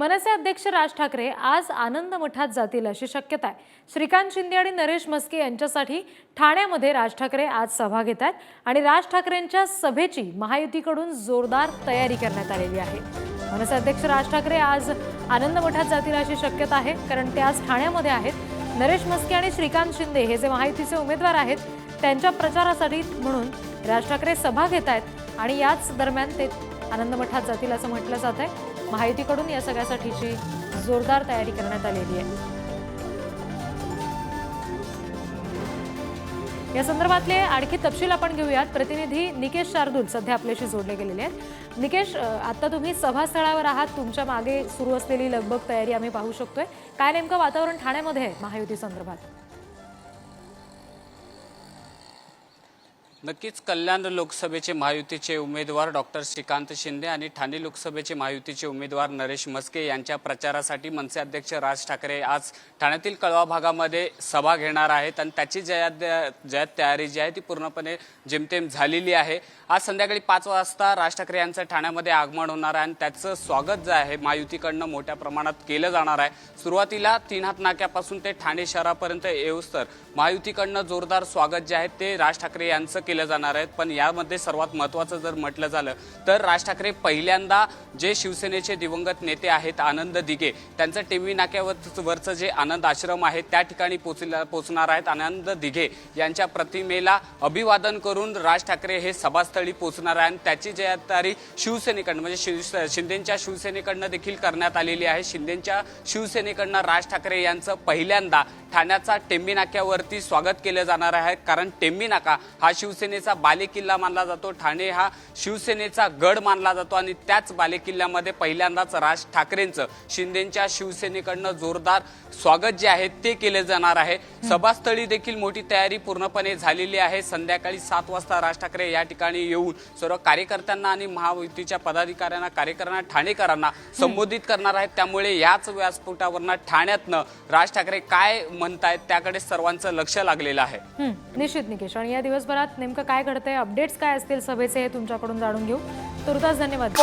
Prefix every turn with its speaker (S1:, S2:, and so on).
S1: मनसे अध्यक्ष राज ठाकरे आज आनंद मठात जातील अशी शक्यता आहे. श्रीकांत शिंदे आणि नरेश मस्के यांच्यासाठी ठाण्यामध्ये राज ठाकरे आज सभा घेत आहेत आणि राज ठाकरेंच्या सभेची महायुतीकडून जोरदार तयारी करण्यात आलेली आहे. मनसे अध्यक्ष राज ठाकरे आज आनंद मठात जातील अशी शक्यता आहे कारण ते आज ठाण्यामध्ये आहेत. नरेश मस्के आणि श्रीकांत शिंदे हे जे महायुतीचे उमेदवार आहेत त्यांच्या प्रचारासाठी म्हणून राज ठाकरे सभा घेत आहेत आणि याच दरम्यान ते आनंद मठात जातील असं म्हटलं जात आहे. महायुतीकडून या सगळ्यासाठीची जोरदार तयारी करण्यात आलेली आहे. या संदर्भातले आणखी तपशील आपण घेऊयात. प्रतिनिधी निकेश शार्दूल सध्या आपल्याशी जोडले गेलेले आहेत. निकेश आता तुम्ही सभास्थळावर आहात. तुमच्या मागे सुरू असलेली लगबग तयारी आम्ही पाहू शकतोय. काय नेमकं वातावरण ठाण्यामध्ये आहे महायुती संदर्भात?
S2: नक्कीच कल्याण लोकसभेचे महायुतीचे उमेदवार डॉक्टर श्रीकांत शिंदे आणि ठाणे लोकसभेचे महायुतीचे उमेदवार नरेश मस्के यांच्या प्रचारासाठी मनसे अध्यक्ष राज ठाकरे आज ठाण्यातील कळवा भागामध्ये सभा घेणार आहेत आणि त्याची जयात जयात तयारी जी आहे ती पूर्णपणे जेमतेम झालेली आहे. आज संध्याकाळी पाच वाजता राज ठाकरे यांचं ठाण्यामध्ये आगमन होणार आहे आणि त्याचं स्वागत जे आहे महायुतीकडनं मोठ्या प्रमाणात केलं जाणार आहे. सुरुवातीला तीन हात नाक्यापासून ते ठाणे शहरापर्यंत येऊस्तर महायुतीकडनं जोरदार स्वागत जे आहे ते राज ठाकरे यांचं केल्या जाणार आहेत. पण यामध्ये सर्वात महत्त्वाचं जर म्हटलं झालं तर राज ठाकरे पहिल्यांदा जे शिवसेनेचे दिवंगत नेते आहेत आनंद दिघे त्यांचं टेमी नाक्यावर वरचं जे आनंद आश्रम आहे त्या ठिकाणी पोचल्या पोचणार आहेत आनंद दिघे यांच्या प्रतिमेला अभिवादन करून राज ठाकरे हे सभास्थळी पोचणार आहे आणि त्याची जबाबदारी शिवसेनेकडनं म्हणजे शिव शिंदेच्या शिवसेनेकडनं देखील करण्यात आलेली आहे. शिंदेच्या शिवसेनेकडनं राज ठाकरे यांचं पहिल्यांदा ठाण्याचा टेंबी नाक्यावरती स्वागत केलं जाणार आहे. कारण टेंबी नाका हा शिवसेनेचा बालेकिल्ला मानला जातो. ठाणे हा शिवसेनेचा गड मानला जातो आणि त्याच बालेकिल्ल्यामध्ये पहिल्यांदाच राज ठाकरेंचं शिंदेच्या शिवसेनेकडनं जोरदार स्वागत जे आहे ते केले जाणार आहे. सभास्थळी देखील मोठी तयारी पूर्णपणे झालेली आहे. संध्याकाळी सात वाजता राज ठाकरे या ठिकाणी येऊन सर्व कार्यकर्त्यांना आणि महायुतीच्या पदाधिकाऱ्यांना कार्यकर्त्यांना ठाणेकरांना संबोधित करणार आहेत. त्यामुळे याच व्यासपीठावरनं ठाण्यातनं राज ठाकरे काय म्हणतायत त्याकडे सर्वांचं लक्ष लागलेलं आहे.
S1: निश्चित निकेश. आणि या दिवसभरात नेमकं काय घडतंय अपडेट्स काय असतील सभेचे हे तुमच्याकडून जाणून घेऊ. तुर्तास धन्यवाद.